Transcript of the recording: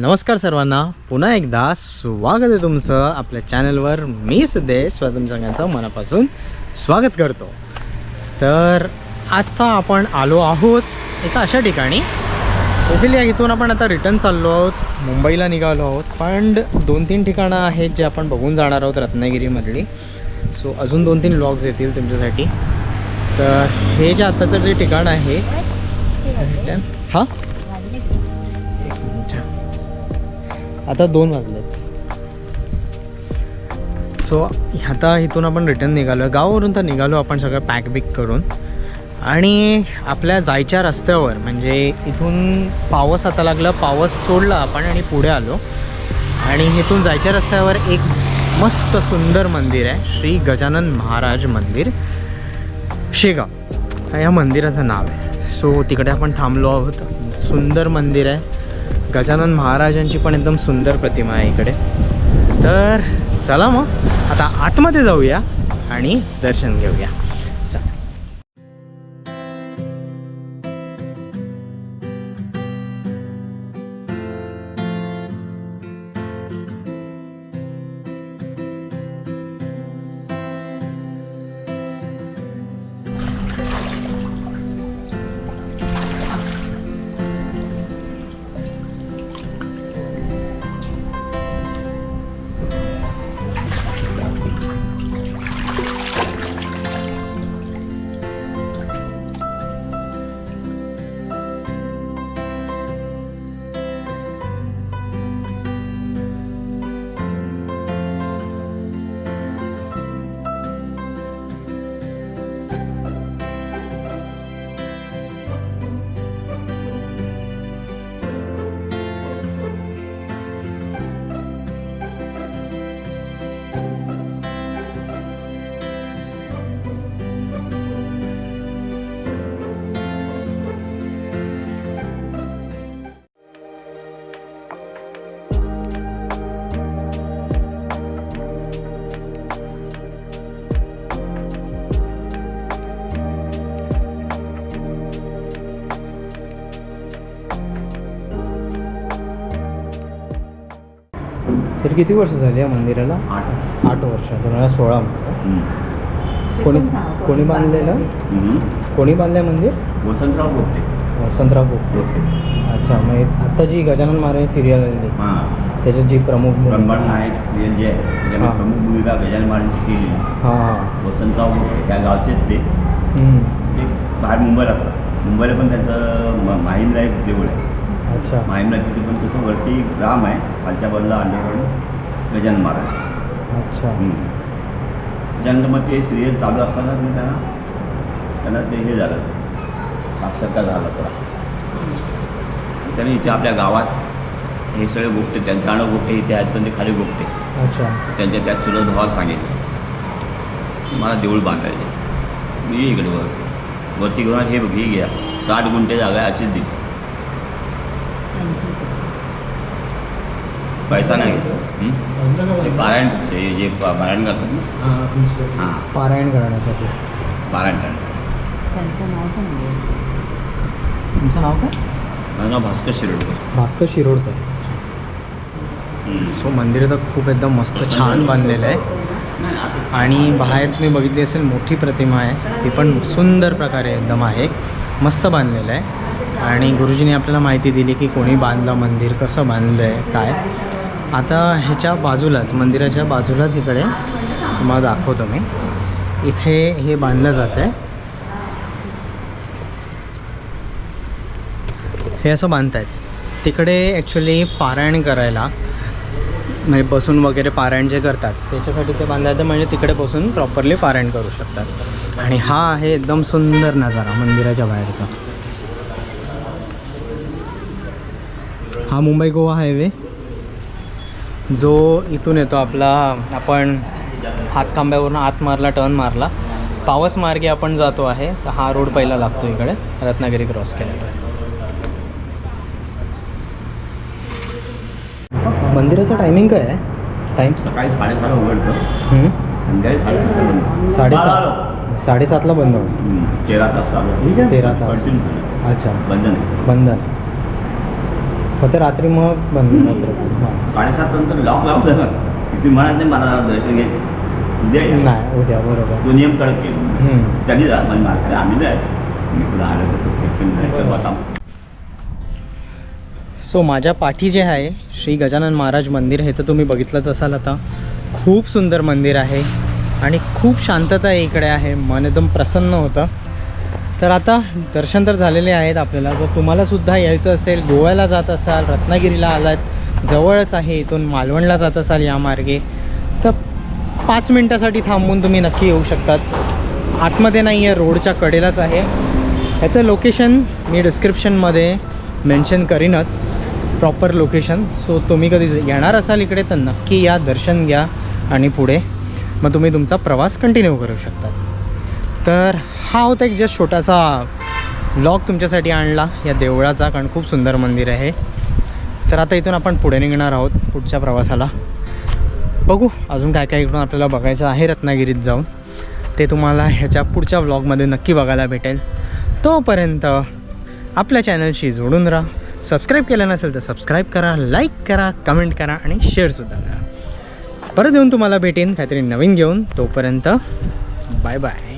नमस्कार सर्वांना. पुन्हा एकदा स्वागत आहे तुमचं आपल्या चॅनलवर. मी सिद्धेश स्वतः सगळ्यांचं मनापासून स्वागत करतो. तर आता आपण आलो आहोत एका अशा ठिकाणी. बेसिकली इथून आपण आता रिटर्न चाललो आहोत. मुंबईला निघालो आहोत. पण दोन तीन ठिकाणं आहेत जे आपण बघून जाणार आहोत रत्नागिरीमधली. सो अजून दोन तीन व्लॉग्स येतील तुमच्यासाठी. तर हे जे आत्ताचं जे ठिकाण आहे. रिटर्न हां? आता दोन वाजले. सो आता इथून आपण रिटर्न निघालो आहे गावावरून तर निघालो आपण सगळं पॅक बिक करून. आणि आपल्या जायच्या रस्त्यावर म्हणजे इथून पावस आता लागला पावस सोडला आपण आणि पुढे आलो. आणि इथून जायच्या रस्त्यावर एक मस्त सुंदर मंदिर आहे श्री गजानन महाराज मंदिर. शेगाव. ह्या मंदिराचं नाव आहे. सो तिकडे आपण थांबलो आहोत. सुंदर मंदिर आहे. गजानन महाराजांची पण एकदम सुंदर प्रतिमा आहे इकडे. तर चला मग आता आतमध्ये जाऊया आणि दर्शन घेऊया. तर किती वर्ष झाली या मंदिराला? आठ आठ वर्ष. दोन हजार सोळा. कोणी कोणी बांधलेलं. कोणी बांधलं मंदिर? वसंतराव बोगटे वसंतराव पोपटे अच्छा मग आता जी गजानन महाराज सिरियल आली हां. त्याच्यात जी प्रमुख ब्रह्मांड नायक सिरियल जे आहे. प्रमुख भूमिका गजानन महाराजांची केली हां हां. वसंतराव बोगटे त्या गावचेच ते. बाहेर मुंबईला मुंबईला पण त्यांचं म- माहीमला एक देऊळ आहे. अच्छा. माहीमला तिथे पण तसं वरती राम आहे खालच्या बाजूला अंडरग्राऊंड गजानन महाराज अच्छा. हम्म. त्याच्यानंतर मग ते सिरियल चालू असताना ते त्यांना? त्यांना ते हे झालं. साक्षरता झाला थोडा त्याने इथे आपल्या गावात हे सगळे गोष्टी त्यांचा अणू गोष्टी इथे आहेत पण ते खाली गोष्टी. अच्छा. त्यांच्या त्या चुलत भावाला सांगितलं. मला देऊळ बांधायचे. मी इकडे वर वरती घेऊन हे ही घ्या साठ गुंठे जागा अशीच दिली. पैसा नाही. हं? ते पारायण हे जे पारायण करतात ना? हां पारायण करण्यासाठी. पारायण करतात त्यांचं नाव पण तुमचं नाव काय? माझं नाव भास्कर शिरोडकर. भास्कर शिरोडकर. सो मंदिर तर खूप एकदम मस्त छान बांधलेलं आहे. आणि बाहेर तुम्ही बघितली असेल मोठी प्रतिमा आहे. ती पण सुंदर प्रकारे एकदम आहे. मस्त बांधलेलं आहे. आणि गुरुजींनी आपल्याला माहिती दिली की कोणी बांधलं मंदिर कसं बांधलं आहे काय. आता ह्याच्या बाजूलाच मंदिराच्या बाजूलाच इकडे तुम्हाला दाखवतो मी. इथे हे बांधलं जातं आहे हे असं बांधतायत. तिकडे ॲक्च्युली पारायण करायला म्हणजे बसून वगैरे पारायण जे करतात त्याच्यासाठी ते बांधायचं म्हणजे तिकडे बसून प्रॉपरली पारायण करू शकतात. आणि हा आहे एकदम सुंदर नजारा मंदिराच्या बाहेरचा. हा मुंबई गोवा हायवे. जो इथून येतो आपला आपण हातखांब्यावरून आत मारला टर्न मारला. पावस मार्गे आपण जातो आहे तर हा रोड पहिला लागतो इकडे रत्नागिरी क्रॉस केल्यावर मंदिराचं टायमिंग काय आहे? टाईम सकाळी साडेसहाला उघडतं. संध्याकाळी साडेसात साडेसातला बंद होईल. तेरा तास. तेरा तास. अच्छा. बंद नाही. नाही होते रात्री मग बंद होतं. साडेसात नंतर लॉक किती म्हणत नाही मला दर्शन घ्यायचे उद्या या. नाही उद्या बरोबर. तो नियम कडक केले हम्म. त्यांनी जा म्हणजे आम्ही नाही मी पुढे आलं तसं जायचं बसा सो माझ्या पाठी जे आहे श्री गजानन महाराज मंदिर हे तर तुम्ही बघितलंच असाल आता. खूप सुंदर मंदिर आहे आणि खूप शांतता इकडे आहे. मन एकदम प्रसन्न होतं. तर आता दर्शन तर झालेले आहेत आपल्याला. जर तुम्हालासुद्धा यायचं असेल गोव्याला जात असाल रत्नागिरीला आलात जवळच आहे इथून मालवणला जात असाल या मार्गे तर पाच मिनटासाठी थांबून तुम्ही नक्की येऊ शकतात. आतमध्ये नाही आहे रोडच्या कडेलाच आहे. ह्याचं लोकेशन मी डिस्क्रिप्शनमध्ये मेन्शन करीनच. प्रॉपर लोकेशन सो तुम्ही कधी येणार असाल इकडे तर नक्की या दर्शन घ्या आणि पुढे. मग तुम्ही तुमचा प्रवास कंटिन्यू करू शकता तर हा होता एक जस्ट छोटासा ब्लॉग तुमच्यासाठी आणला या देवळाचा कारण खूप सुंदर मंदिर आहे. तर आता इथून आपण पुढे निघणार आहोत पुढच्या प्रवासाला. बघू अजून काय काय इकडून आपल्याला बघायचं आहे रत्नागिरीत जाऊन. ते तुम्हाला ह्याच्या पुढच्या व्लॉगमध्ये नक्की बघायला भेटेल. तोपर्यंत आपल्या चॅनलशी जोडून राहा. सबस्क्राईब केलं नसेल तर सबस्क्राईब करा लाईक करा कमेंट करा आणि शेअरसुद्धा करा. परत येऊन तुम्हाला भेटेन काहीतरी नवीन घेऊन. तोपर्यंत बाय बाय